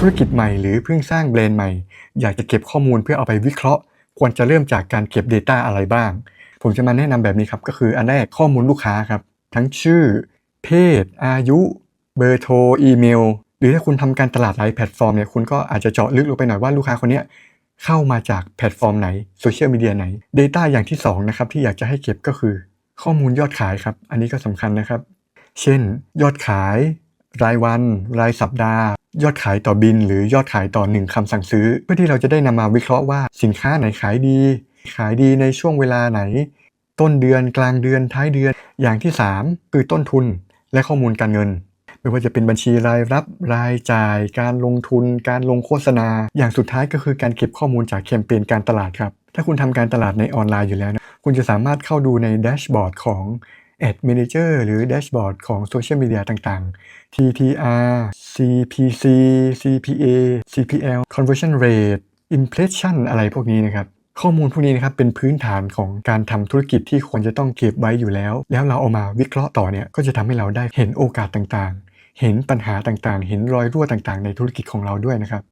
ธุรกิจใหม่หรือเพิ่งสร้างแบรนด์ใหม่ อยากจะเก็บข้อมูลเพื่อเอาไปวิเคราะห์ ควรจะเริ่มจากการเก็บ Data อะไรบ้าง ผมจะมาแนะนำแบบนี้ครับ ก็คืออันแรกข้อมูลลูกค้าครับ ทั้งชื่อ เพศ อายุ เบอร์โทร อีเมล หรือถ้าคุณทำการตลาดหลายแพลตฟอร์มเนี่ยคุณก็อาจจะเจาะลึกลงไปหน่อยว่าลูกค้าคนนี้เข้ามาจากแพลตฟอร์มไหนโซเชียลมีเดียไหน Data อย่างที่สองนะครับที่อยากจะให้เก็บก็คือ ข้อมูลยอดขายครับ อันนี้ก็สำคัญนะครับ เช่น ยอดขาย รายวัน รายสัปดาห์ ยอดขายต่อบิน หรือยอดขายต่อหนึ่งคำสั่งซื้อ เพื่อที่เราจะได้นำมาวิเคราะห์ว่าสินค้าไหนขายดี ขายดีในช่วงเวลาไหน ต้นเดือนกลางเดือนท้ายเดือน อย่างที่ 3 คือต้นทุนและข้อมูลการเงิน ไม่ว่าจะเป็นบัญชีรายรับรายจ่าย การลงทุน การลงโฆษณา อย่างสุดท้ายก็คือการเก็บข้อมูลจากแคมเปญการตลาดครับถ้าคุณทำการตลาดในออนไลน์อยู่แล้วนะคุณจะสามารถเข้าดูในแดชบอร์ดของ Ad Manager หรือแดชบอร์ดของโซเชียลมีเดียต่างๆ TTR CPC CPA CPL Conversion Rate Impression อะไรพวกนี้นะครับข้อมูลพวกนี้นะครับเป็นพื้นฐานของการทำธุรกิจที่ควรจะต้องเก็บไว้อยู่แล้ว แล้วเราเอามาวิเคราะห์ต่อเนี่ยก็จะทำให้เราได้เห็นโอกาสต่างๆ เห็นปัญหาต่างๆ เห็นรอยรั่วต่างๆ ในธุรกิจของเราด้วยนะครับ